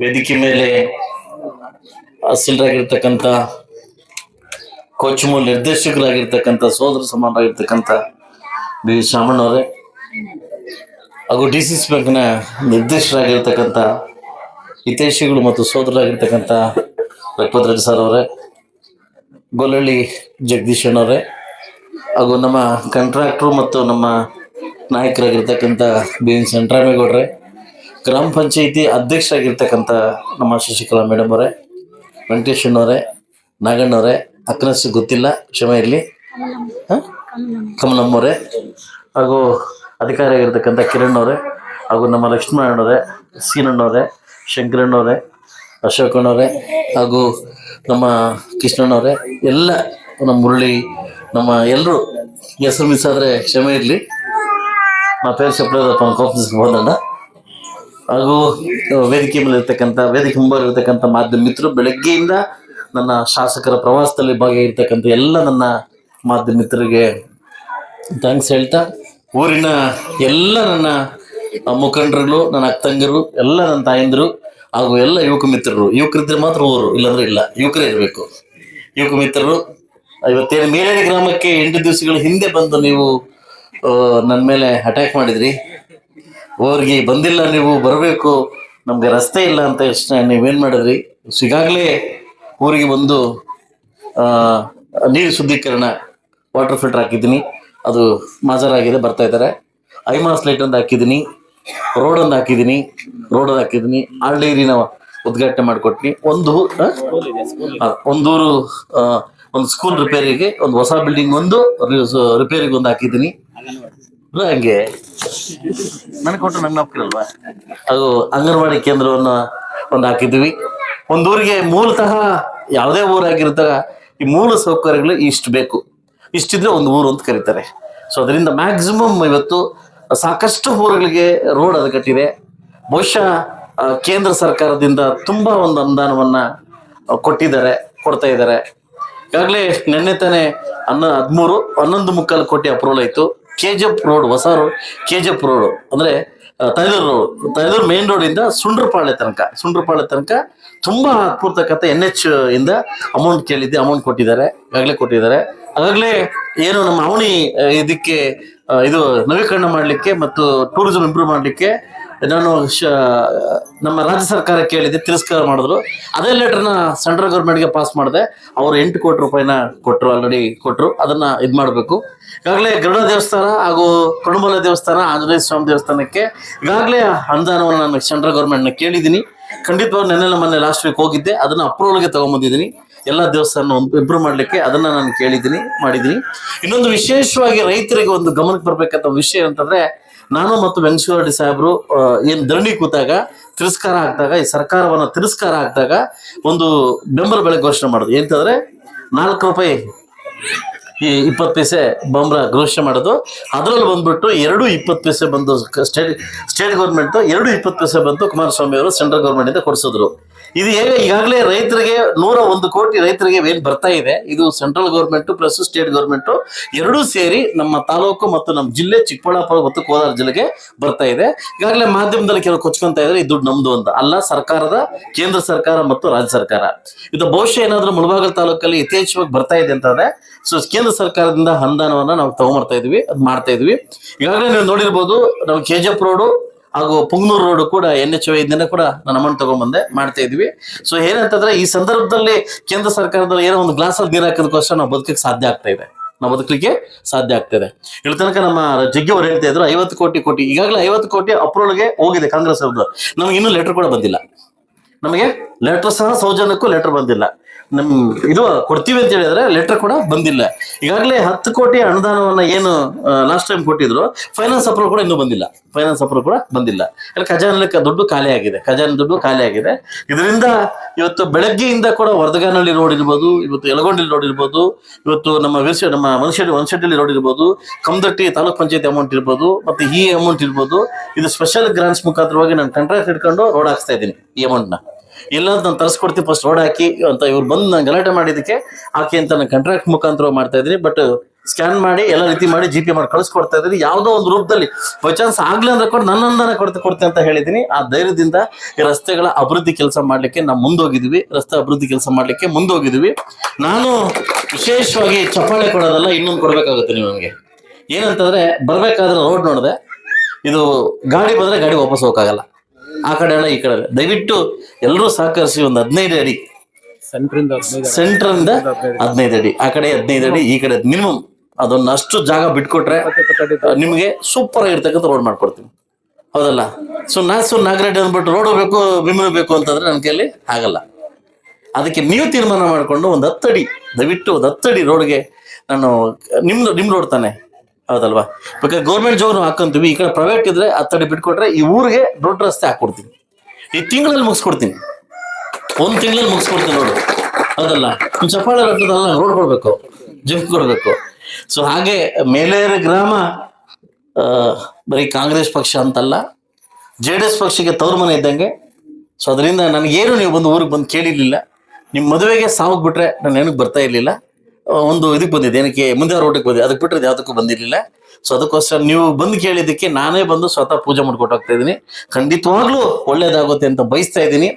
ವೇದಿಕೆ ಮೇಲೆ ಕೋಚ್ ಮೂಲ ನಿರ್ದೇಶಕರಾಗಿರ್ತಕ್ಕಂಥ, ಸೋದರ ಸಮಾನರಾಗಿರ್ತಕ್ಕಂಥ ಬಿ ವಿ ಶಾಮಣ್ಣವರೇ ಹಾಗೂ ಡಿ ಸಿ ಸಿ ಬ್ಯಾಂಕ್ನ ನಿರ್ದೇಶಕರಾಗಿರ್ತಕ್ಕಂಥ ಹಿತೈಷಿಗಳು ಮತ್ತು ಸೋದರರಾಗಿರ್ತಕ್ಕಂಥ ರಘುಪತ್ ರೆಡ್ಡಿ ಸರ್ ಅವರೇ, ಗೊಲ್ಲಳ್ಳಿ ಜಗದೀಶ್ ಅಣ್ಣವರೇ ಹಾಗೂ ನಮ್ಮ ಕಂಟ್ರಾಕ್ಟ್ರು ಮತ್ತು ನಮ್ಮ ನಾಯಕರಾಗಿರ್ತಕ್ಕಂಥ ಬಿ ಎನ್ ಸಂಟ್ರಾಮೇಗೌಡ್ರೆ ಗ್ರಾಮ ಪಂಚಾಯಿತಿ ಅಧ್ಯಕ್ಷರಾಗಿರ್ತಕ್ಕಂಥ ನಮ್ಮ ಶಶಿಕಲಾ ಮೇಡಮ್ ಅವರೇ, ವೆಂಕಟೇಶಣ್ಣವರೇ, ನಾಗಣ್ಣವರೇ ಅಕ್ಕನಷ್ಟು ಗೊತ್ತಿಲ್ಲ, ಕ್ಷಮೆ ಇರಲಿ. ಹಾಂ? ಕಮಲಮ್ಮವರೇ ಹಾಗೂ ಅಧಿಕಾರಿ ಅಧಿಕಾರಿಯಾಗಿರ್ತಕ್ಕಂಥ ಕಿರಣ್ ಅವರೇ ಹಾಗೂ ನಮ್ಮ ಲಕ್ಷ್ಮಣಣ್ಣವರೇ ಸೀನಣ್ಣವರೇ, ಶಂಕರಣ್ಣವರೇ, ಅಶೋಕಣ್ಣವರೇ ಹಾಗೂ ನಮ್ಮ ಕೃಷ್ಣಣ್ಣವರೇ, ಎಲ್ಲ ನಮ್ಮ ಮುರಳಿ, ನಮ್ಮ ಎಲ್ಲರೂ ಹೆಸರು ಮಿಸ್ ಆದರೆ ಕ್ಷಮೆ ಇರಲಿ. ನಾ ಪೇರು ಚಪ್ಪಲೇದಪ್ಪ ಕೋಪಿಸ್ಬೋದಣ್ಣ ಹಾಗೂ ವೇದಿಕೆ ಮೇಲೆ ಇರ್ತಕ್ಕಂಥ ವೇದಿಕೆ ಮುಂಭಾಗ ಇರ್ತಕ್ಕಂಥ ಮಾಧ್ಯಮ ಮಿತ್ರರು ಬೆಳಗ್ಗೆಯಿಂದ ನನ್ನ ಶಾಸಕರ ಪ್ರವಾಸದಲ್ಲಿ ಭಾಗಿಯಾಗಿರ್ತಕ್ಕಂಥ ಎಲ್ಲ ನನ್ನ ಮಾಧ್ಯಮ ಮಿತ್ರರಿಗೆ ಥ್ಯಾಂಕ್ಸ್ ಹೇಳ್ತಾ, ಊರಿನ ಎಲ್ಲ ನನ್ನ ಮುಖಂಡರುಗಳು, ನನ್ನ ಅಕ್ಕಂಗರು ಎಲ್ಲ ನನ್ನ ತಾಯಂದಿರು ಹಾಗೂ ಎಲ್ಲ ಯುವಕ ಮಿತ್ರರು. ಯುವಕರಿದ್ರೆ ಮಾತ್ರ ಊರು, ಇಲ್ಲಾಂದ್ರೆ ಇಲ್ಲ. ಯುವಕರೇ ಇರಬೇಕು. ಯುವಕ ಮಿತ್ರರು, ಇವತ್ತೇನು ಮೇಲೇ ಗ್ರಾಮಕ್ಕೆ ಎಂಟು ದಿವಸಗಳ ಹಿಂದೆ ಬಂದು ನೀವು ನನ್ನ ಮೇಲೆ ಅಟ್ಯಾಕ್ ಮಾಡಿದ್ರಿ. ಅವ್ರಿಗೆ ಬಂದಿಲ್ಲ, ನೀವು ಬರಬೇಕು, ನಮಗೆ ರಸ್ತೆ ಇಲ್ಲ ಅಂತ ಎಷ್ಟು ನೀವೇನು ಮಾಡಿದ್ರಿ? ಸಿಗಾಗಲೇ ಊರಿಗೆ ಬಂದು ನೀರು ಶುದ್ಧೀಕರಣ ವಾಟರ್ ಫಿಲ್ಟರ್ ಹಾಕಿದ್ದೀನಿ. ಅದು ಮಾಜರಾಗಿದೆ ಬರ್ತಾ ಇದ್ದಾರೆ. ಐಮಾಸ್ ಲೈಟ್ ಒಂದು ಹಾಕಿದ್ದೀನಿ. ರೋಡ್ ಒಂದು ಹಾಕಿದ್ದೀನಿ. ರೋಡ್ ಒಂದು ಹಾಕಿದ್ದೀನಿ. ಆಲ್ಡೇರಿನ ಉದ್ಘಾಟನೆ ಮಾಡಿಕೊಟ್ನಿ. ಒಂದು ಒಂದೂರು ಒಂದು ಸ್ಕೂಲ್ ರಿಪೇರಿಗೆ ಒಂದು ಹೊಸ ಬಿಲ್ಡಿಂಗ್ ಒಂದು ರಿಪೇರಿಗೆ ಒಂದು ಹಾಕಿದ್ದೀನಿ. ಹಂಗೆ? ನನಗೆ ಕೊಟ್ಟು ನನ್ನ ಅದು ಅಂಗನವಾಡಿ ಕೇಂದ್ರವನ್ನು ಒಂದು ಹಾಕಿದ್ವಿ ಒಂದೂರಿಗೆ ಊರಿಗೆ ಮೂಲತಃ ಯಾವುದೇ ಊರಾಗಿರ್ತಾರ ಈ ಮೂಲ ಸೌಕರ್ಯಗಳು ಇಷ್ಟು ಬೇಕು. ಇಷ್ಟಿದ್ರೆ ಒಂದು ಊರು ಅಂತ ಕರೀತಾರೆ. ಸೊ ಅದರಿಂದ ಮ್ಯಾಕ್ಸಿಮಮ್ ಇವತ್ತು ಸಾಕಷ್ಟು ಊರುಗಳಿಗೆ ರೋಡ್ ಅದು ಕಟ್ಟಿದೆ ಬಹುಶಃ ಕೇಂದ್ರ ಸರ್ಕಾರದಿಂದ ತುಂಬ ಒಂದು ಅನುದಾನವನ್ನು ಕೊಟ್ಟಿದ್ದಾರೆ ಕೊಡ್ತಾ ಇದ್ದಾರೆ. ಈಗಾಗಲೇ ನಿನ್ನೆ ತಾನೇ ಹನ್ನ ಹದಿಮೂರು ಹನ್ನೊಂದು ಮುಕ್ಕಾಲು ಕೋಟಿ ಅಪ್ರೂವಲ್ ಆಯಿತು. ಕೆ ಜಿ ಎಫ್ ರೋಡ್ ಹೊಸ road K G F road ಅಂದರೆ ತೈಲೂರು ರೋಡ್ ತೈಲೂರು ಮೇನ್ ರೋಡಿಂದ ಸುಂಡ್ರಪಾಳೆ ತನಕ. ಸುಂಡ್ರಪಾಳೆ ತನಕ ತುಂಬ ಅದ್ಭುತಕ್ಕಂಥ ಎನ್ ಎಚ್ ಇಂದ ಅಮೌಂಟ್ ಕೇಳಿದ್ದೆ ಅಮೌಂಟ್ ಕೊಟ್ಟಿದ್ದಾರೆ ಈಗಾಗಲೇ ಕೊಟ್ಟಿದ್ದಾರೆ. ಆಗಾಗ್ಲೇ ಏನು ನಮ್ಮ ಅವಣಿ ಇದಕ್ಕೆ ಇದು ನವೀಕರಣ ಮಾಡಲಿಕ್ಕೆ ಮತ್ತು ಟೂರಿಸಂ ಇಂಪ್ರೂವ್ ಮಾಡಲಿಕ್ಕೆ ನಾನು ಶ ನಮ್ಮ ರಾಜ್ಯ ಸರ್ಕಾರ ಕೇಳಿದೆ, ತಿರಸ್ಕಾರ ಮಾಡಿದ್ರು. ಅದೇ ಲೆಟರ್ನ ಸೆಂಟ್ರಲ್ ಗೌರ್ಮೆಂಟ್ಗೆ ಪಾಸ್ ಮಾಡಿದೆ. ಅವರು ಎಂಟು ಕೋಟಿ ರೂಪಾಯಿನ ಕೊಟ್ಟರು ಆಲ್ರೆಡಿ ಕೊಟ್ಟರು ಅದನ್ನು ಇದು ಮಾಡಬೇಕು. ಈಗಾಗಲೇ ಗರುಡ ದೇವಸ್ಥಾನ ಹಾಗೂ ಕಣಮಲ ದೇವಸ್ಥಾನ, ಆಂಜನೇಯ ಸ್ವಾಮಿ ದೇವಸ್ಥಾನಕ್ಕೆ ಈಗಾಗಲೇ ಅನುದಾನವನ್ನು ನಾನು ಸೆಂಟ್ರಲ್ ಗೌರ್ಮೆಂಟ್ನ ಕೇಳಿದ್ದೀನಿ. ಖಂಡಿತವಾಗಿ ನೆನ್ನೆ ಮೊನ್ನೆ ಲಾಸ್ಟ್ ವೀಕ್ ಹೋಗಿದ್ದೆ. ಅದನ್ನು ಅಪ್ರೂವಲ್ಗೆ ತೊಗೊಂಬಂದಿದ್ದೀನಿ. ಎಲ್ಲ ದೇವಸ್ಥಾನ ಇಂಪ್ರೂವ್ ಮಾಡಲಿಕ್ಕೆ ಅದನ್ನ ನಾನು ಕೇಳಿದ್ದೀನಿ, ಮಾಡಿದ್ದೀನಿ. ಇನ್ನೊಂದು ವಿಶೇಷವಾಗಿ ರೈತರಿಗೆ ಒಂದು ಗಮನಕ್ಕೆ ಬರಬೇಕಂತ ವಿಷಯ ಅಂತಂದ್ರೆ ನಾನು ಮತ್ತು ವೆಂಕಟೇಶ್ವರ ಸಾಹೇಬರು ಏನು ಧರಣಿ ಕೂತಾಗ, ತಿರಸ್ಕಾರ ಆಗ್ದಾಗ ಈ ಸರ್ಕಾರವನ್ನು ತಿರಸ್ಕಾರ ಆಗ್ದಾಗ ಒಂದು ಬೆಂಬಲ ಬೆಳೆ ಘೋಷಣೆ ಮಾಡೋದು. ಎಂತಂದ್ರೆ ನಾಲ್ಕು ರೂಪಾಯಿ ಈ ಇಪ್ಪತ್ತು ಪೈಸೆ ಬಂಬ್ರ ಘೋಷಣೆ ಮಾಡೋದು. ಅದರಲ್ಲಿ ಬಂದ್ಬಿಟ್ಟು ಎರಡು ಇಪ್ಪತ್ತು ಪೈಸೆ ಬಂದು ಸ್ಟೇಟ್ ಸ್ಟೇಟ್ ಗೌರ್ಮೆಂಟ್ ಎರಡು ಇಪ್ಪತ್ತು ಪೈಸೆ ಬಂದು ಕುಮಾರಸ್ವಾಮಿ ಅವರು ಸೆಂಟ್ರಲ್ ಗೌರ್ಮೆಂಟಿಂದ ಕೊಡಿಸಿದ್ರು. ಇದು ಹೇಗೆ ಈಗಾಗಲೇ ರೈತರಿಗೆ ನೂರ ಒಂದು ಕೋಟಿ ರೈತರಿಗೆ ಏನ್ ಬರ್ತಾ ಇದೆ. ಇದು central government plus state government ಎರಡೂ ಸೇರಿ ನಮ್ಮ ತಾಲೂಕು ಮತ್ತು ನಮ್ಮ ಜಿಲ್ಲೆ ಚಿಕ್ಕಬಳ್ಳಾಪುರ ಮತ್ತು ಕೋಲಾರ ಜಿಲ್ಲೆಗೆ ಬರ್ತಾ ಇದೆ. ಈಗಾಗಲೇ ಮಾಧ್ಯಮದಲ್ಲಿ ಕೆಲವು ಕೊಚ್ಕೊಂತ ಇದ್ರೆ ಈ ದುಡ್ಡು ನಮ್ದು ಅಂತ. ಅಲ್ಲ, ಸರ್ಕಾರದ, ಕೇಂದ್ರ ಸರ್ಕಾರ ಮತ್ತು ರಾಜ್ಯ ಸರ್ಕಾರ. ಇದು ಬಹುಶಃ ಏನಾದ್ರೂ ಮುಳಬಾಗಲ್ ತಾಲೂಕಲ್ಲಿ ಯಥೇಚ್ಛವಾಗಿ ಬರ್ತಾ ಇದೆ ಅಂತಂದ್ರೆ ಸೊ ಕೇಂದ್ರ ಸರ್ಕಾರದಿಂದ ಅನುದಾನವನ್ನ ನಾವು ತಗೊಂಬರ್ತಾ ಇದ್ವಿ, ಅದು ಮಾಡ್ತಾ ಇದ್ವಿ. ಈಗಾಗಲೇ ನೀವು ನೋಡಿರ್ಬೋದು ನಾವು ಕೆ ಜಿ ರೋಡು ಹಾಗೂ ಪುಂಗ್ನೂರು ರೋಡ್ ಕೂಡ ಎನ್ ಎಚ್ ಇಂದನೇ ಕೂಡ ನಾನು ಅಮೌಂಟ್ ತಗೊಂಡ್ಬಂದೆ ಮಾಡ್ತಾ ಇದ್ವಿ. ಸೊ ಏನಂತಂದ್ರೆ ಈ ಸಂದರ್ಭದಲ್ಲಿ ಕೇಂದ್ರ ಸರ್ಕಾರದಲ್ಲಿ ಏನೋ ಒಂದು ಗ್ಲಾಸ್ ಅಲ್ಲಿ ನೀರು ಹಾಕೋದಕ್ಕೋಸ್ಕರ ನಾವು ಬದುಕಕ್ಕೆ ಸಾಧ್ಯ ಆಗ್ತಾ ಇದೆ. ನಾವು ಬದುಕಲಿಕ್ಕೆ ಸಾಧ್ಯ ಆಗ್ತದೆ ಇಲ್ಲಿ ತನಕ ನಮ್ಮ ಜಗ್ಗಿ ಅವ್ರು ಹೇಳ್ತಾ ಇದ್ರು, ಐವತ್ತು ಕೋಟಿ ಕೋಟಿ. ಈಗಾಗಲೇ ಐವತ್ತು ಕೋಟಿ ಅಪ್ರೂವಲ್ಗೆ ಹೋಗಿದೆ ಕಾಂಗ್ರೆಸ್ ಅವ್ರದ್ದು. ನಮ್ಗೆ ಇನ್ನೂ ಲೆಟರ್ ಕೂಡ ಬಂದಿಲ್ಲ. ನಮಗೆ ಲೆಟರ್ ಸಹ ಸೌಜನ್ಯಕ್ಕೂ ಲೆಟರ್ ಬಂದಿಲ್ಲ. ನಮ್ ಇದು ಕೊಡ್ತೀವಿ ಅಂತ ಹೇಳಿದ್ರೆ ಲೆಟರ್ ಕೂಡ ಬಂದಿಲ್ಲ. ಈಗಾಗಲೇ ಹತ್ತು ಕೋಟಿ ಅನುದಾನವನ್ನ ಏನು ಲಾಸ್ಟ್ ಟೈಮ್ ಕೊಟ್ಟಿದ್ರು ಫೈನಾನ್ಸ್ ಅಪ್ರೂವ್ ಕೂಡ ಇನ್ನೂ ಬಂದಿಲ್ಲ. ಫೈನಾನ್ಸ್ ಅಪ್ರೂವ್ ಕೂಡ ಬಂದಿಲ್ಲ. ಅಲ್ಲಿ, ಖಜಾನೆ ದುಡ್ಡು ಖಾಲಿ ಆಗಿದೆ. ಖಜಾನೆ ದುಡ್ಡು ಖಾಲಿ ಆಗಿದೆ. ಇದರಿಂದ ಇವತ್ತು ಬೆಳಗ್ಗೆಯಿಂದ ಕೂಡ ವರ್ಧಗಾನಲ್ಲಿ ರೋಡ್ ಇರ್ಬೋದು, ಇವತ್ತು ಯಲಗೊಂಡಲ್ಲಿ ರೋಡ್ ಇರ್ಬೋದು, ಇವತ್ತು ನಮ್ಮ ವಿರ್ಸ ನಮ್ಮ ಮನುಷ್ಯ ವನಶೆಡ್ಡಿ ರೋಡ್ ಇರ್ಬೋದು, ಕಮದಟ್ಟಿ ತಾಲೂಕ್ ಪಂಚಾಯತ್ ಅಮೌಂಟ್ ಇರ್ಬೋದು, ಮತ್ತೆ ಈ ಅಮೌಂಟ್ ಇರ್ಬೋದು. ಇದು ಸ್ಪೆಷಲ್ ಗ್ರಾಂಟ್ಸ್ ಮುಖಾಂತರವಾಗಿ ನಾನು ಕಾಂಟ್ರಾಕ್ಟ್ ಇಟ್ಕೊಂಡು ರೋಡ್ ಹಾಕ್ಸ್ತಾ ಇದ್ದೀನಿ ಈ ಅಮೌಂಟ್ನ ಅಂತ ನಾನು ತರಿಸ್ಕೊಡ್ತೀನಿ ಫಸ್ಟ್ ರೋಡ್ ಹಾಕಿ ಅಂತ ಇವ್ರು ಬಂದು ನಾನು ಗಲಾಟೆ ಮಾಡಿದ್ದಕ್ಕೆ ಆಕೆ ಅಂತ ನಾನು ಕಾಂಟ್ರಾಕ್ಟ್ ಮುಖಾಂತರ ಮಾಡ್ತಾ ಇದ್ದೀನಿ. ಬಟ್ ಸ್ಕ್ಯಾನ್ ಮಾಡಿ ಎಲ್ಲ ರೀತಿ ಮಾಡಿ ಜಿ ಪಿ ಮಾಡಿ ಕಳಿಸ್ಕೊಡ್ತಾ ಇದ್ದೀನಿ. ಯಾವುದೋ ಒಂದು ರೂಪದಲ್ಲಿ ಬೈ ಚಾನ್ಸ್ ಆಗ್ಲಿ ಅಂದ್ರೆ ಕೂಡ ನನ್ನಂದನೆ ಕೊಡ್ತಾ, ಕೊಡ್ತೆ ಅಂತ ಹೇಳಿದ್ದೀನಿ. ಆ ಧೈರ್ಯದಿಂದ ಈ ರಸ್ತೆಗಳ ಅಭಿವೃದ್ಧಿ ಕೆಲಸ ಮಾಡ್ಲಿಕ್ಕೆ ನಾವು ಮುಂದೋಗಿದ್ವಿ. ರಸ್ತೆ ಅಭಿವೃದ್ಧಿ ಕೆಲಸ ಮಾಡ್ಲಿಕ್ಕೆ ಮುಂದೋಗಿದ್ವಿ. ನಾನು ವಿಶೇಷವಾಗಿ ಚಪ್ಪಾಳೆ ಕೊಡೋದಲ್ಲ ಇನ್ನೊಂದು ಕೊಡಬೇಕಾಗುತ್ತೆ ನಮಗೆ. ಏನಂತಂದ್ರೆ ಬರಬೇಕಾದ್ರೆ ರೋಡ್ ನೋಡಿದೆ. ಇದು ಗಾಡಿ ಬಂದ್ರೆ ಗಾಡಿ ವಾಪಸ್ ಹೋಗಕ್ಕಾಗಲ್ಲ. ಆ ಕಡೆ ಎಲ್ಲ ಈ ಕಡೆ ಎಲ್ಲ. ದಯವಿಟ್ಟು ಎಲ್ಲರೂ ಸಹಕರಿಸಿ ಒಂದು ಹದಿನೈದು ಅಡಿ. ಸೆಂಟ್ರಿಂದ ಹದಿನೈದು ಸೆಂಟರ್ ಇಂದ ಹದಿನೈದು ಅಡಿ. ಆ ಕಡೆ ಹದಿನೈದು ಅಡಿ ಈ ಕಡೆ ಮಿನಿಮಮ್ ಅದನ್ನ ಅಷ್ಟು ಜಾಗ ಬಿಟ್ಕೊಟ್ರೆ ನಿಮ್ಗೆ ಸೂಪರ್ ಆಗಿರ್ತಕ್ಕಂಥ ರೋಡ್ ಮಾಡ್ಕೊಡ್ತೀನಿ ಹೌದಲ್ಲ? ಸೊ ನಾ ಸೊ ನಾಗರೆಡ್ಡಿ ಅಂದ್ಬಿಟ್ಟು ರೋಡ್ ಬೇಕು ವಿಮೆ ಬೇಕು ಅಂತಂದ್ರೆ ನನ್ನ ಕೈಯಲ್ಲಿ ಆಗಲ್ಲ. ಅದಕ್ಕೆ ನೀವು ತೀರ್ಮಾನ ಮಾಡಿಕೊಂಡು ಒಂದು ಹತ್ತಡಿ ದಯವಿಟ್ಟು ಒಂದು ಹತ್ತಡಿ ರೋಡ್ಗೆ ನಾನು ನಿಮ್ದು ನಿಮ್ ರೋಡ್ ತಾನೆ? ಹೌದಲ್ವಾ? ಬೇಕಾದ್ರೆ ಗೌರ್ಮೆಂಟ್ ಜಾಬ್ ನಾವು ಹಾಕೊಂತೀವಿ. ಈ ಕಡೆ ಪ್ರೈವೇಟ್ ಇದ್ರೆ ಹತ್ತಡಿ ಬಿಟ್ಕೊಟ್ರೆ ಈ ಊರಿಗೆ ದೊಡ್ಡ ರಸ್ತೆ ಹಾಕ್ಕೊಡ್ತೀನಿ. ಈ ತಿಂಗಳಲ್ಲಿ ಮುಗಿಸ್ಕೊಡ್ತೀನಿ. ಒಂದು ತಿಂಗಳಲ್ಲಿ ಮುಗಿಸ್ಕೊಡ್ತೀನಿ ನೋಡು. ಹೌದಲ್ಲ? ಚಪ್ಪಾಳೆ ರಟ್ಟದಲ್ಲ ರೋಡ್ ಕೊಡ್ಬೇಕು. ಜಿಮ್ ಕೊಡ್ಬೇಕು. ಸೊ ಹಾಗೆ ಮೇಲೇರ ಗ್ರಾಮ ಬರೀ ಕಾಂಗ್ರೆಸ್ ಪಕ್ಷ ಅಂತಲ್ಲ, ಜೆ ಡಿ ಎಸ್ ಪಕ್ಷಕ್ಕೆ ತವ್ರ ಇದ್ದಂಗೆ. ಸೊ ಅದರಿಂದ ನನಗೇನು ನೀವು ಬಂದು ಊರಿಗೆ ಬಂದು ಕೇಳಿರ್ಲಿಲ್ಲ. ನಿಮ್ಮ ಮದುವೆಗೆ ಸಾವು ಬಿಟ್ರೆ ನಾನು ಏನಕ್ಕೆ ಬರ್ತಾ ಇರಲಿಲ್ಲ. ಒಂದು ಇದಕ್ಕೆ ಬಂದಿದೆ ಏನಕ್ಕೆ? ಮುಂದೆ ರೋಟಕ್ಕೆ ಬಂದಿದೆ ಅದಕ್ಕೆ ಬಿಟ್ಟರೆ ಯಾವುದಕ್ಕೂ ಬಂದಿರಲಿಲ್ಲ. ಸೊ ಅದಕ್ಕೋಸ್ಕರ ನೀವು ಬಂದು ಕೇಳಿದ್ದಕ್ಕೆ ನಾನೇ ಬಂದು ಸ್ವತಃ ಪೂಜೆ ಮಾಡ್ಕೊಟ್ಟು ಹೋಗ್ತಾ ಇದ್ದೀನಿ. ಖಂಡಿತವಾಗ್ಲೂ ಒಳ್ಳೇದಾಗುತ್ತೆ ಅಂತ ಬಯಸ್ತಾ ಇದ್ದೀನಿ.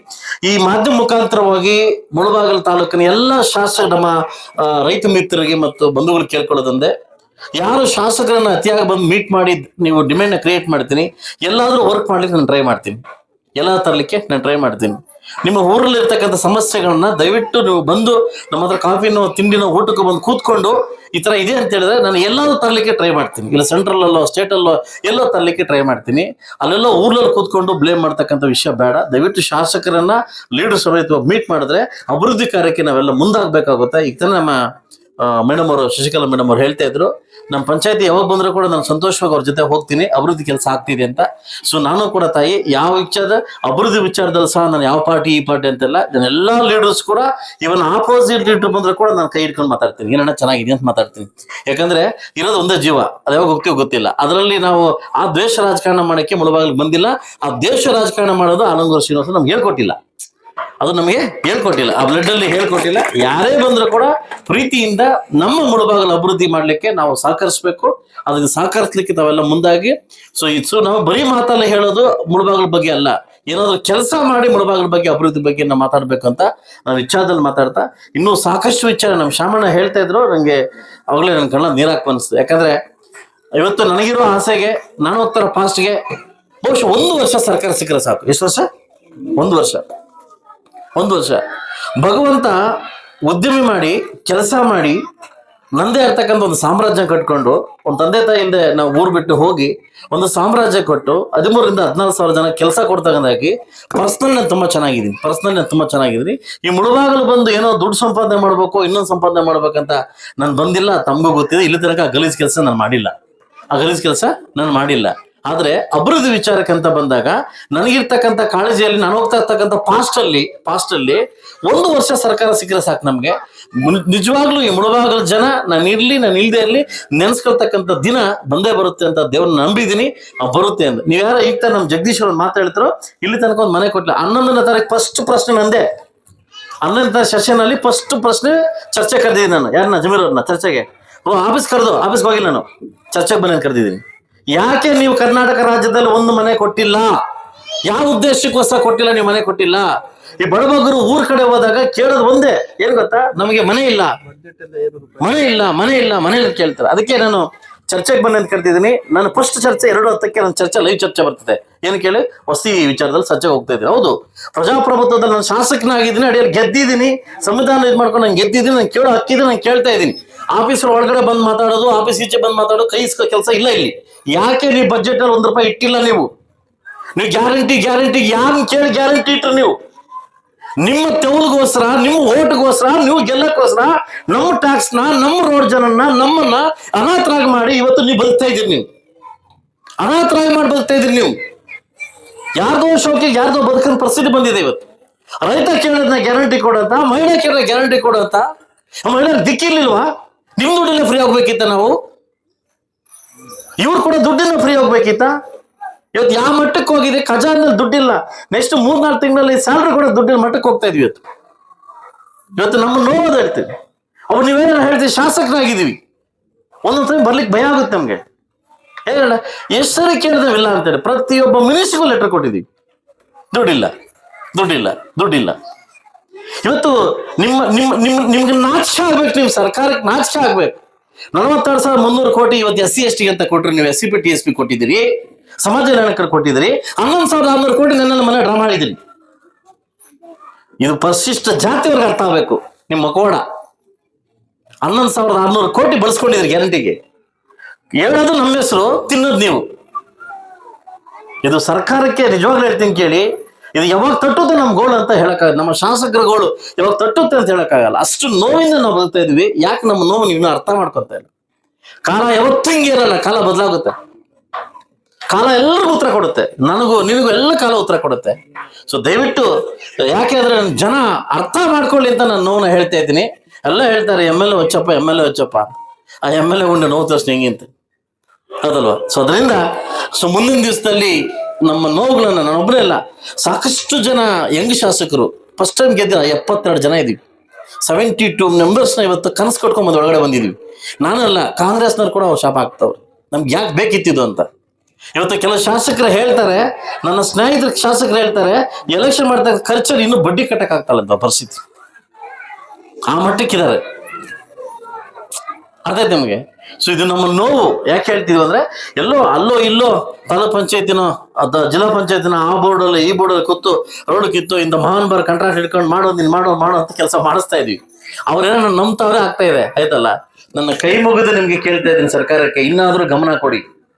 ಈ ಮಾಧ್ಯಮ ಮುಖಾಂತರವಾಗಿ ಮುಳಬಾಗಲ್ ತಾಲೂಕಿನ ಎಲ್ಲ ಶಾಸಕ ನಮ್ಮ ರೈತ ಮಿತ್ರರಿಗೆ ಮತ್ತು ಬಂಧುಗಳು ಕೇಳ್ಕೊಳ್ಳೋದಂದೆ ಯಾರು ಶಾಸಕರನ್ನ ಅತಿಯಾಗಿ ಬಂದು ಮೀಟ್ ಮಾಡಿ ನೀವು ಡಿಮ್ಯಾಂಡ್ನ ಕ್ರಿಯೇಟ್ ಮಾಡ್ತೀನಿ, ಎಲ್ಲಾದರೂ ವರ್ಕ್ ಮಾಡ್ಲಿಕ್ಕೆ ನಾನು ಟ್ರೈ ಮಾಡ್ತೀನಿ. ಎಲ್ಲ ತರಲಿಕ್ಕೆ ನಾನು ಟ್ರೈ ಮಾಡ್ತೀನಿ. ನಿಮ್ಮ ಊರಲ್ಲಿ ಇರ್ತಕ್ಕಂಥ ಸಮಸ್ಯೆಗಳನ್ನ ದಯವಿಟ್ಟು ನೀವು ಬಂದು ನಮ್ಮ ಹತ್ರ ಕಾಫಿನೋ, ತಿಂಡಿನೋ, ಊಟಕ್ಕೆ ಬಂದು ಕೂತ್ಕೊಂಡು ಈ ತರ ಇದೆ ಅಂತ ಹೇಳಿದ್ರೆ ನಾನು ಎಲ್ಲರೂ ತರಲಿಕ್ಕೆ ಟ್ರೈ ಮಾಡ್ತೀನಿ. ಇಲ್ಲ ಸೆಂಟ್ರಲ್ ಅಲ್ಲೋ ಸ್ಟೇಟ್ ಅಲ್ಲೋ ಎಲ್ಲೋ ತರಲಿಕ್ಕೆ ಟ್ರೈ ಮಾಡ್ತೀನಿ. ಅಲ್ಲೆಲ್ಲೋ ಊರ್ಲಲ್ಲಿ ಕೂತ್ಕೊಂಡು ಬ್ಲೇಮ್ ಮಾಡ್ತಕ್ಕಂಥ ವಿಷಯ ಬೇಡ. ದಯವಿಟ್ಟು ಶಾಸಕರನ್ನ ಲೀಡರ್ ಸಮೇತ ಮೀಟ್ ಮಾಡಿದ್ರೆ ಅಭಿವೃದ್ಧಿ ಕಾರ್ಯಕ್ಕೆ ನಾವೆಲ್ಲ ಮುಂದಾಗಬೇಕಾಗುತ್ತೆ. ಈಗ ತಾನೇ ನಮ್ಮ ಮೇಡಮ್ ಅವರು, ಶಶಿಕಲಾ ಮೇಡಮ್ ಅವ್ರು ಹೇಳ್ತಾ ಇದ್ರು ನಮ್ಮ ಪಂಚಾಯತಿ ಯಾವಾಗ ಬಂದ್ರೂ ಕೂಡ ನಾನು ಸಂತೋಷವಾಗಿ ಅವ್ರ ಜೊತೆ ಹೋಗ್ತೀನಿ, ಅಭಿವೃದ್ಧಿ ಕೆಲಸ ಆಗ್ತಿದೆ ಅಂತ. ಸೊ ನಾನು ಕೂಡ ತಾಯಿ, ಯಾವ ವಿಚಾರ, ಅಭಿವೃದ್ಧಿ ವಿಚಾರದಲ್ಲಿ ಸಹ ನಾನು ಯಾವ ಪಾರ್ಟಿ, ಈ ಪಾರ್ಟಿ ಅಂತೆಲ್ಲ ನಾನು ಎಲ್ಲ ಲೀಡರ್ಸ್ ಕೂಡ ಇವನ್ ಆಪೋಸಿಟ್ ಲೀಡರ್ ಬಂದ್ರೆ ಕೂಡ ನಾನು ಕೈ ಹಿಡ್ಕೊಂಡು ಮಾತಾಡ್ತೀನಿ ಏನಣ್ಣ ಚೆನ್ನಾಗಿದೆ ಅಂತ ಮಾತಾಡ್ತೀನಿ. ಯಾಕಂದ್ರೆ ಇರೋದು ಒಂದೇ ಜೀವ, ಅದು ಯಾವಾಗ ಹೋಗ್ತೀವಿ ಗೊತ್ತಿಲ್ಲ. ಅದರಲ್ಲಿ ನಾವು ಆ ದ್ವೇಷ ರಾಜಕಾರಣ ಮಾಡೋಕ್ಕೆ ಮುಳಬಾಗಿಲು ಬಂದಿಲ್ಲ, ಆ ದೇಶ ರಾಜಕಾರಣ ಮಾಡೋದು ಆನಂದಗೌಡ ಶ್ರೀನಿವಾಸ ನಮ್ಗೆ ಹೇಳ್ಕೊಟ್ಟಿಲ್ಲ. ಅದು ನಮಗೆ ಹೇಳ್ಕೊಟ್ಟಿಲ್ಲ. ಆ ಬ್ಲಡ್ ಅಲ್ಲಿ ಹೇಳ್ಕೊಟ್ಟಿಲ್ಲ. ಯಾರೇ ಬಂದರೂ ಕೂಡ ಪ್ರೀತಿಯಿಂದ ನಮ್ಮ ಮುಳುಬಾಗಲು ಅಭಿವೃದ್ಧಿ ಮಾಡ್ಲಿಕ್ಕೆ ನಾವು ಸಹಕರಿಸಬೇಕು. ಅದನ್ನ ಸಹಕರಿಸ್ಲಿಕ್ಕೆ ನಾವೆಲ್ಲ ಮುಂದಾಗಿ. ಸೊ ಇದು ನಾವು ಬರೀ ಮಾತಲ್ಲ ಹೇಳೋದು ಮುಳುಭಾಗಲ ಬಗ್ಗೆ ಅಲ್ಲ. ಏನಾದ್ರು ಕೆಲಸ ಮಾಡಿ ಮುಳುಭಾಗಲ ಬಗ್ಗೆ, ಅಭಿವೃದ್ಧಿ ಬಗ್ಗೆ ನಾವು ಮಾತಾಡ್ಬೇಕಂತ ನಾನು ವಿಚಾರದಲ್ಲಿ ಮಾತಾಡ್ತಾ, ಇನ್ನೂ ಸಾಕಷ್ಟು ವಿಚಾರ ನಮ್ಮ ಶಾಮಣ್ಣ ಹೇಳ್ತಾ ಇದ್ರು. ನಂಗೆ ಅವಾಗಲೇ ನನ್ನ ಕಣ್ಣ ನೀರಾಕ್ ಅನಿಸ್ತು ಯಾಕಂದ್ರೆ ಇವತ್ತು ನನಗಿರೋ ಆಸೆಗೆ, ನಾನು ಹೋಗ್ತಾರ ಫಾಸ್ಟ್ಗೆ ಬಹುಶಃ ಒಂದು ವರ್ಷ ಸರ್ಕಾರ ಸಿಕ್ಕರೆ ಸಾಕು. ಎಷ್ಟು ವರ್ಷ? ಒಂದು ವರ್ಷ. ಒಂದು ವರ್ಷ. ಭಗವಂತ ಉದ್ಯಮಿ ಮಾಡಿ, ಕೆಲಸ ಮಾಡಿ, ನಂದೇ ಇರ್ತಕ್ಕಂಥ ಒಂದು ಸಾಮ್ರಾಜ್ಯ ಕಟ್ಕೊಂಡು, ಒಂದು ತಂದೆ ತಾಯಿಯಿಂದ ನಾವು ಊರು ಬಿಟ್ಟು ಹೋಗಿ, ಒಂದು ಸಾಮ್ರಾಜ್ಯ ಕೊಟ್ಟು, ಹದಿಮೂರರಿಂದ ಹದಿನಾಲ್ಕು ಸಾವಿರ ಜನ ಕೆಲಸ ಕೊಡ್ತಕ್ಕಂಥಾಗಿ ಪರ್ಸ್ನಲ್ ನಾನು ತುಂಬಾ ಚೆನ್ನಾಗಿದ್ದೀನಿ. ಪರ್ಸ್ನಲ್ ನಾನು ತುಂಬಾ ಚೆನ್ನಾಗಿದ್ದೀನಿ. ಈ ಮುಳುಬಾಗಲು ಬಂದು ಏನೋ ದುಡ್ಡು ಸಂಪಾದನೆ ಮಾಡಬೇಕು, ಇನ್ನೊಂದು ಸಂಪಾದನೆ ಮಾಡ್ಬೇಕಂತ ನಾನು ಬಂದಿಲ್ಲ, ತಮಗೂ ಗೊತ್ತಿದೆ. ಇಲ್ಲಿ ತನಕ ಗಲೀಜು ಕೆಲಸ ನಾನು ಮಾಡಿಲ್ಲ. ಆ ಗಲೀಜು ಕೆಲಸ ನಾನು ಮಾಡಿಲ್ಲ. ಆದ್ರೆ ಅಭಿವೃದ್ಧಿ ವಿಚಾರಕ್ಕೆ ಅಂತ ಬಂದಾಗ ನನಗಿರ್ತಕ್ಕಂಥ ಕಾಳಜಿಯಲ್ಲಿ ನಾನು ಹೋಗ್ತಾ ಇರ್ತಕ್ಕಂಥ ಪಾಸ್ಟ್ ಅಲ್ಲಿ ಪಾಸ್ಟ್ ಅಲ್ಲಿ ಒಂದು ವರ್ಷ ಸರ್ಕಾರ ಸಿಕ್ಕರೆ ಸಾಕು ನಮ್ಗೆ. ನಿಜವಾಗ್ಲೂ ಈ ಮುಳುಭಾಗದ ಜನ, ನಾನು ಇರ್ಲಿ, ನಾನು ಇಲ್ದೇ ಇರ್ಲಿ, ನೆನ್ಸ್ಕೊಳ್ತಕ್ಕಂಥ ದಿನ ಬಂದೇ ಬರುತ್ತೆ ಅಂತ ದೇವ್ರನ್ನ ನಂಬಿದೀನಿ ಬರುತ್ತೆ ಅಂತ ನೀವ್ ಈಗ ನಮ್ಮ ಜಗದೀಶ್ ಅವ್ರು ಮಾತಾಡ್ತಾರೋ ಇಲ್ಲಿ ತನಕ ಒಂದು ಮನೆ ಕೊಟ್ಲ. ಹನ್ನೊಂದನೇ ತಾರೀಕು ಫಸ್ಟ್ ಪ್ರಶ್ನೆ ನಂದೇ. ಹನ್ನೊಂದನೇ ಸೆಷನ್ ಫಸ್ಟ್ ಪ್ರಶ್ನೆ ಚರ್ಚೆ ಕರೆದಿದ್ದೀನಿ ನಾನು. ಯಾರನ್ನ ಜಮೀರ್ ಅವ್ರನ್ನ, ಚರ್ಚೆಗೆ. ಓ, ಆಫೀಸ್ ಕರೆದು, ಆಫೀಸ್ಗೆ ಹೋಗಿಲ್ಲ ನಾನು. ಚರ್ಚೆಗೆ ಬನ್ನಿ ಕರೆದಿದ್ದೀನಿ. ಯಾಕೆ ನೀವು ಕರ್ನಾಟಕ ರಾಜ್ಯದಲ್ಲಿ ಒಂದು ಮನೆ ಕೊಟ್ಟಿಲ್ಲ? ಯಾವ ಉದ್ದೇಶಕ್ಕೋಸ್ಕರ ಕೊಟ್ಟಿಲ್ಲ, ನೀವು ಮನೆ ಕೊಟ್ಟಿಲ್ಲ? ಈ ಬಡಬಗರು ಊರ್ ಕಡೆ ಹೋದಾಗ ಕೇಳೋದು ಒಂದೇ. ಏನ್ ಗೊತ್ತಾ? ನಮಗೆ ಮನೆ ಇಲ್ಲ. ಮನೆ ಇಲ್ಲ ಮನೆ ಇಲ್ಲ ಮನೆ ಇಲ್ಲ ಕೇಳ್ತಾರೆ. ಅದಕ್ಕೆ ನಾನು ಚರ್ಚೆಗೆ ಬನ್ನಿ ಅಂತ ಕರ್ತಿದ್ದೀನಿ ನಾನು ಫಸ್ಟ್ ಚರ್ಚೆ, ಎರಡು ಹತ್ತಕ್ಕೆ ನನ್ನ ಚರ್ಚೆ ಲೈವ್ ಚರ್ಚೆ ಬರ್ತದೆ. ಏನು ಕೇಳಿ? ವಸ್ತಿ ವಿಚಾರದಲ್ಲಿ ಸಜ್ಜೆ ಹೋಗ್ತಾ ಇದ್ದೀನಿ. ಹೌದು. ಪ್ರಜಾಪ್ರಭುತ್ವದಲ್ಲಿ ನಾನು ಶಾಸಕನಾಗಿದ್ದೀನಿ, ಅಡಿಯಲ್ಲಿ ಗೆದ್ದಿದ್ದೀನಿ. ಸಂವಿಧಾನ ಇದು ಮಾಡ್ಕೊಂಡು ನಾನು ಗೆದ್ದಿದ್ದೀನಿ, ನಾನು ಕೇಳೋ ಹಕ್ಕಿದೆ, ನಾನು ಕೇಳ್ತಾ ಇದ್ದೀನಿ. ಆಫೀಸರ್ ಒಳಗಡೆ ಬಂದು ಮಾತಾಡೋದು ಆಫೀಸ್ ಈಚೆ ಬಂದು ಮಾತಾಡೋದು, ಕೈ ಕೆಲಸ ಇಲ್ಲ ಇಲ್ಲಿ. ಯಾಕೆ ನೀವು ಬಜೆಟ್ ಅಲ್ಲಿ ಒಂದು ರೂಪಾಯಿ ಇಟ್ಟಿಲ್ಲ ನೀವು? ನೀವು ಗ್ಯಾರಂಟಿ ಗ್ಯಾರಂಟಿ ಯಾರು ಕೇಳಿ ಗ್ಯಾರಂಟಿ ಇಟ್ರು ನೀವು? ನಿಮ್ಮ ತೆವಲ್ಗೋಸ್ಕರ ನಿಮ್ಮ ಓಟ್ಗೋಸ್ಕರ, ನೀವು ಗೆಲ್ಲಕ್ಕೋಸ್ಕರ ನಮ್ಮ ಟ್ಯಾಕ್ಸ್ನ ನಮ್ಮ ರೋಡ್ ಜನನ್ನ, ನಮ್ಮನ್ನ ಅನಾಥರಾಗಿ ಮಾಡಿ ಇವತ್ತು ನೀವು ಬದುಕ್ತಾ ಇದ್ದೀರಿ ನೀವು. ಅನಾಥರಾಗಿ ಮಾಡಿ ಬದುಕ್ತಾ ಇದ್ದೀರಿ ನೀವು. ಯಾರ್ದೋ ಶೋಕಿಗೆ ಯಾರ್ದೋ ಬದುಕಿನ ಪರಿಸ್ಥಿತಿ ಬಂದಿದೆ ಇವತ್ತು. ರೈತ ಕೇಳೋದನ್ನ ಗ್ಯಾರಂಟಿ ಕೊಡಂತ, ಮಹಿಳೆ ಕೇಳಿದ ಗ್ಯಾರಂಟಿ ಕೊಡಂತ ಮಹಿಳೆಯರು ದಿಕ್ಕಿರ್ಲಿಲ್ವಾ? ನಿಮ್ ದುಡ್ಡಲ್ಲೇ ಫ್ರೀ ಆಗ್ಬೇಕಿತ್ತ ನಾವು? ಇವ್ರು ಕೂಡ ದುಡ್ಡಿಂದ ಫ್ರೀ ಹೋಗ್ಬೇಕಿತ್ತ? ಇವತ್ತು ಯಾವ ಮಟ್ಟಕ್ಕೆ ಹೋಗಿದೆ? ಖಜಾನಲ್ಲಿ ದುಡ್ಡಿಲ್ಲ. ನೆಕ್ಸ್ಟ್ ಮೂರ್ನಾಲ್ಕು ತಿಂಗಳಲ್ಲಿ ಸ್ಯಾಲ್ರಿ ಕೂಡ ದುಡ್ಡಿನ ಮಟ್ಟಕ್ಕೆ ಹೋಗ್ತಾ ಇದ್ವಿ ಇವತ್ತು. ಇವತ್ತು ನಮ್ಮ ನೋವೋದು ಹೇಳ್ತೀವಿ ಅವ್ರು ನೀವೇನಾರು ಹೇಳ್ತೀವಿ ಶಾಸಕರಾಗಿದ್ದೀವಿ. ಒಂದೊಂದು ಟೈಮ್ ಬರ್ಲಿಕ್ಕೆ ಭಯ ಆಗುತ್ತೆ ನಮ್ಗೆ. ಹೇಳ ಎಷ್ಟು ಸರಿ ಕೇಳಿದ್ರೆ ಇಲ್ಲ ಅಂತೇಳಿ ಪ್ರತಿಯೊಬ್ಬ ಮಿನಿಸ್ಟ್ರಿಗೂ ಲೆಟರ್ ಕೊಟ್ಟಿದ್ದೀವಿ. ದುಡ್ಡಿಲ್ಲ. ದುಡ್ಡಿಲ್ಲ. ದುಡ್ಡಿಲ್ಲ. ಇವತ್ತು ನಿಮ್ಮ ನಿಮ್ಮ ನಿಮ್ಮ, ನಿಮ್ಗೆ ನಾಚಿಕೆ ಆಗ್ಬೇಕು ನೀವು ಸರ್ಕಾರಕ್ಕೆ ನಾಚಿಕೆ ಆಗ್ಬೇಕು. ನಲವತ್ತಾರು ಸಾವಿರ ಮುನ್ನೂರು ಕೋಟಿ ಇವತ್ತು ಎಸ್ ಸಿ ಎಸ್ ಟಿ ಅಂತ ಕೊಟ್ರಿ, ನೀವು S C P, T S P ಕೊಟ್ಟಿದ್ದೀರಿ. ಸಮಾಜ ಕಲ್ಯಾಣಕ್ಕೆ ಕೊಟ್ಟಿದ್ದೀರಿ. ಹನ್ನೊಂದು ಸಾವಿರದ ಆರ್ನೂರು ಕೋಟಿ ನನ್ನ ಮನೆ ಡ್ರಾ ಮಾಡಿದ್ದೀರಿ ಇದು ಪರಿಶಿಷ್ಟ ಜಾತಿಯವ್ರಿಗೆ ಅರ್ಥ ಆಗಬೇಕು. ನಿಮ್ಮ ಮಕೋಡ ಹನ್ನೊಂದು ಸಾವಿರದ ಆರ್ನೂರು ಕೋಟಿ ಬಳಸ್ಕೊಂಡಿದ್ರಿ ಗ್ಯಾರಂಟಿಗೆ. ಹೇಳೋದು ನಮ್ಮ ಹೆಸರು, ತಿನ್ನೋದು ನೀವು. ಇದು ಸರ್ಕಾರಕ್ಕೆ ನಿಜವಾಗ್ಲೂ ಹೇಳ್ತೀನಿ ಕೇಳಿ. ಇದು ಯಾವಾಗ ತಟ್ಟುತ್ತೆ ನಮ್ಮ ಗೋಳು ಅಂತ ಹೇಳಕ್ಕಾಗಲ್ಲ. ನಮ್ಮ ಶಾಸಕರ ಗೋಳು ಯಾವಾಗ ತಟ್ಟುತ್ತೆ ಅಂತ ಹೇಳಕ್ಕಾಗಲ್ಲ. ಅಷ್ಟು ನೋವಿಂದ ನಾವು ಬದುಕ್ತಾ ಇದ್ವಿ. ಯಾಕೆ ನಮ್ಮ ನೋವು ನೀವು ಅರ್ಥ ಮಾಡ್ಕೊತಾ ಇಲ್ಲ. ಕಾಲ ಯಾವತ್ತೂ ಹಿಂಗೆ ಇರಲ್ಲ. ಕಾಲ ಬದಲಾಗುತ್ತೆ. ಕಾಲ ಎಲ್ಲರಿಗೂ ಉತ್ತರ ಕೊಡುತ್ತೆ. ನನಗೂ ನಿಮಗೂ ಎಲ್ಲ ಕಾಲ ಉತ್ತರ ಕೊಡುತ್ತೆ. ಸೊ ದಯವಿಟ್ಟು ಯಾಕೆ ಅಂದ್ರೆ ಜನ ಅರ್ಥ ಮಾಡ್ಕೊಳ್ಳಿ ಅಂತ ನಾನು ನೋವನ್ನ ಹೇಳ್ತಾ ಇದ್ದೀನಿ. ಎಲ್ಲ ಹೇಳ್ತಾರೆ, ಎಂ ಎಲ್ ಎ ಹೊಚ್ಚಪ್ಪ, ಎಂ ಎಲ್ ಎ ಹೊಚ್ಚಪ್ಪ. ಆ ಎಂ ಎಲ್ ಎ ಉಂಡು ನೋವು ತೋರಿಸ್ ಹೆಂಗಿಂತ ಅದಲ್ವಾ? ಸೊ ಅದರಿಂದ ಸೊ ಮುಂದಿನ ದಿವಸದಲ್ಲಿ ನಮ್ಮ ನೋವುಗಳನ್ನ ನಾನೊಬ್ಬನೇ ಅಲ್ಲ. ಸಾಕಷ್ಟು ಜನ ಯಂಗ್ ಶಾಸಕರು ಫಸ್ಟ್ ಟೈಮ್ ಗೆದ್ದ ಎಪ್ಪತ್ತೆರಡು ಜನ ಇದ್ದೀವಿ ಸೆವೆಂಟಿ ಟೂ ಮೆಂಬರ್ಸ್ನ ಇವತ್ತು ಕನಸು ಕಟ್ಕೊಂಬಂದು ಒಳಗಡೆ ಬಂದಿದ್ವಿ. ನಾನಲ್ಲ ಕಾಂಗ್ರೆಸ್ನವ್ರು ಕೂಡ ಅವ್ರು ಶಾಪ ಆಗ್ತವ್ರು ನಮ್ಗೆ ಯಾಕೆ ಬೇಕಿತ್ತಿದ್ದು ಅಂತ. ಇವತ್ತು ಕೆಲವು ಶಾಸಕರು ಹೇಳ್ತಾರೆ, ನನ್ನ ಸ್ನೇಹಿತರ ಶಾಸಕರು ಹೇಳ್ತಾರೆ ಎಲೆಕ್ಷನ್ ಮಾಡಿದಾಗ ಖರ್ಚಲ್ಲಿ ಇನ್ನೂ ಬಡ್ಡಿ ಕಟ್ಟಕ್ಕಾಗ್ತಲ್ಲ ಪರಿಸ್ಥಿತಿ. ಆ ಮಟ್ಟಕ್ಕಿದ್ದಾರೆ. ಆಯ್ತು ನಿಮಗೆ? ಸೊ ಇದು ನಮ್ಮ ನೋವು. ಯಾಕೆ ಹೇಳ್ತೀವಿ ಅಂದ್ರೆ, ಎಲ್ಲೋ, ಅಲ್ಲೋ, ಇಲ್ಲೋ ತಾಲೂಕ್ ಪಂಚಾಯತಿನೋ ಅದ ಜಿಲ್ಲಾ ಪಂಚಾಯತಿನ ಆ ಬೋರ್ಡಲ್ಲಿ ಈ ಬೋರ್ಡಲ್ಲಿ ಕೂತು ರೋಡ್ ಕಿತ್ತು, ಇಂದ ಮಹಾನ್ ಬರ ಕಾಂಟ್ರಾಕ್ಟ್ ಹಿಡ್ಕೊಂಡು ಮಾಡೋ, ನೀನ್ ಮಾಡೋ ಮಾಡೋ ಅಂತ ಕೆಲಸ ಮಾಡಿಸ್ತಾ ಇದೀವಿ. ಅವ್ರೇನೋ ನಂಬ್ತಾವ್ರೆ ಆಗ್ತಾ ಇದೆ, ಆಯ್ತಲ್ಲ? ನನ್ನ ಕೈ ಮುಗಿದು ನಿಮ್ಗೆ ಕೇಳ್ತಾ ಇದ್ದೀನಿ ಸರ್ಕಾರಕ್ಕೆ, ಇನ್ನಾದ್ರೂ ಗಮನ ಕೊಡಿ.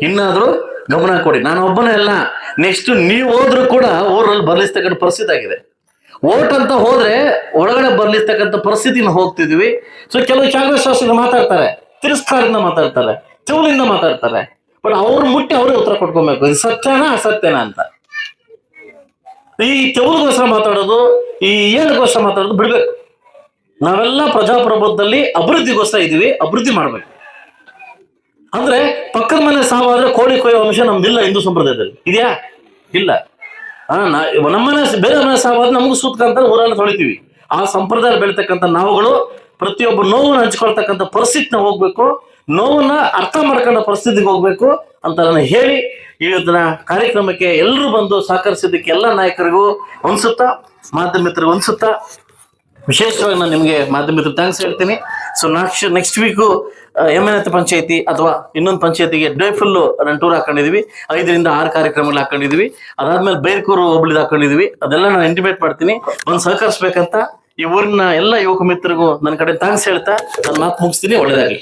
ಇನ್ನಾದ್ರೂ ಗಮನ ಕೊಡಿ. ನಾನು ಒಬ್ಬನೇ ಅಲ್ಲ. ನೆಕ್ಸ್ಟ್ ನೀವು ಹೋದ್ರು ಕೂಡ ಊರಲ್ಲಿ ಬರ್ಲಿಸ್ತಕ್ಕಂಥ ಪರಿಸ್ಥಿತಿ ಆಗಿದೆ. ಓಟ್ ಅಂತ ಹೋದ್ರೆ ಒಳಗಡೆ ಬರ್ಲಿರ್ತಕ್ಕಂಥ ಪರಿಸ್ಥಿತಿನ ಹೋಗ್ತಿದ್ವಿ. ಸೊ ಕೆಲವು ಕಾಂಗ್ರೆಸ್ ಶಾಸಕರು ಮಾತಾಡ್ತಾರೆ. ತಿರಸ್ಕಾರದಿಂದ ಮಾತಾಡ್ತಾರೆ. ಚೌಲಿಂದ ಮಾತಾಡ್ತಾರೆ. ಬಟ್ ಅವ್ರು ಮುಟ್ಟಿ ಅವರೇ ಉತ್ತರ ಕೊಟ್ಕೊಬೇಕು. ಇದು ಸತ್ಯನಾ ಅಸತ್ಯನಾ ಅಂತ. ಈ ಚೌಲ್ಗೋಸ್ಕರ ಮಾತಾಡೋದು, ಈ ಏನಕ್ಕೋಸ್ಕರ ಮಾತಾಡೋದು ಬಿಡ್ಬೇಕು. ನಾವೆಲ್ಲ ಪ್ರಜಾಪ್ರಭುತ್ವದಲ್ಲಿ ಅಭಿವೃದ್ಧಿಗೋಸ್ಕರ ಇದೀವಿ ಅಭಿವೃದ್ಧಿ ಮಾಡ್ಬೇಕು. ಅಂದ್ರೆ ಪಕ್ಕದ ಮನೆ ಸಾವಾದ್ರೆ ಕೋಳಿ ಕೊಯ್ಯೋ ಅಂಶ ನಮ್ದಿಲ್ಲ ಹಿಂದೂ ಸಂಪ್ರದಾಯದಲ್ಲಿ. ಇದೆಯಾ? ಇಲ್ಲ. ಆ, ನಾ- ನಮ್ಮನೆ ಬೇರೆ ಮನೆ ಸಾವಾದ್ರೆ ನಮಗೂ ಸೂತ್ಕಂತ ಊರನ್ನು ತೊಳಿತೀವಿ. ಆ ಸಂಪ್ರದಾಯ ಬೆಳಿತಕ್ಕಂಥ ನಾವುಗಳು ಪ್ರತಿಯೊಬ್ಬ ನೋವನ್ನು ಹಂಚ್ಕೊಳ್ತಕ್ಕಂಥ ಪರಿಸ್ಥಿತಿನ ಹೋಗ್ಬೇಕು ನೋವನ್ನ ಅರ್ಥ ಮಾಡ್ಕೊಂಡ ಪರಿಸ್ಥಿತಿಗೆ ಹೋಗ್ಬೇಕು ಅಂತ ನಾನು ಹೇಳಿ ಇವತ್ತಿನ ಕಾರ್ಯಕ್ರಮಕ್ಕೆ ಎಲ್ಲರೂ ಬಂದು ಸಹಕರಿಸಿದ್ದಕ್ಕೆ ಎಲ್ಲ ನಾಯಕರಿಗೂ ಮಾಧ್ಯಮ ಮಿತ್ರರಿಗೂ ಅನ್ಸುತ್ತಾ ವಿಶೇಷವಾಗಿ ನಾನು ನಿಮಗೆ ಮಾಧ್ಯಮ ಮಿತ್ರ ಥ್ಯಾಂಕ್ಸ್ ಹೇಳ್ತೀನಿ. ಸೊ ನೆಕ್ಸ್ಟ್ ನೆಕ್ಸ್ಟ್ ವೀಕು ಎನ್ ಪಂಚಾಯತಿ ಅಥವಾ ಇನ್ನೊಂದು ಪಂಚಾಯತಿಗೆ ಡೇ ಫುಲ್ ನಾನು ಟೂರ್ ಹಾಕೊಂಡಿದೀವಿ. ಐದರಿಂದ ಆರು ಕಾರ್ಯಕ್ರಮಗಳು ಹಾಕೊಂಡಿದೀವಿ. ಅದಾದ್ಮೇಲೆ ಬೇರ್ಕೂರು ಹೋಬಳಿದು ಹಾಕೊಂಡಿದೀವಿ. ಅದೆಲ್ಲ ನಾನು ಇಂಟಿಮೇಟ್ ಮಾಡ್ತೀನಿ. ಒಂದು ಸಹಕರಿಸ್ಬೇಕಂತ ಈ ಊರಿನ ಎಲ್ಲ ಯುವಕ ಮಿತ್ರರಿಗೂ ನನ್ನ ಕಡೆ ಥ್ಯಾಂಕ್ಸ್ ಹೇಳ್ತಾ ನನ್ನ ಮಾತು ಮುಗಿಸ್ತೀನಿ. ಒಳ್ಳೇದಾಗಲಿ.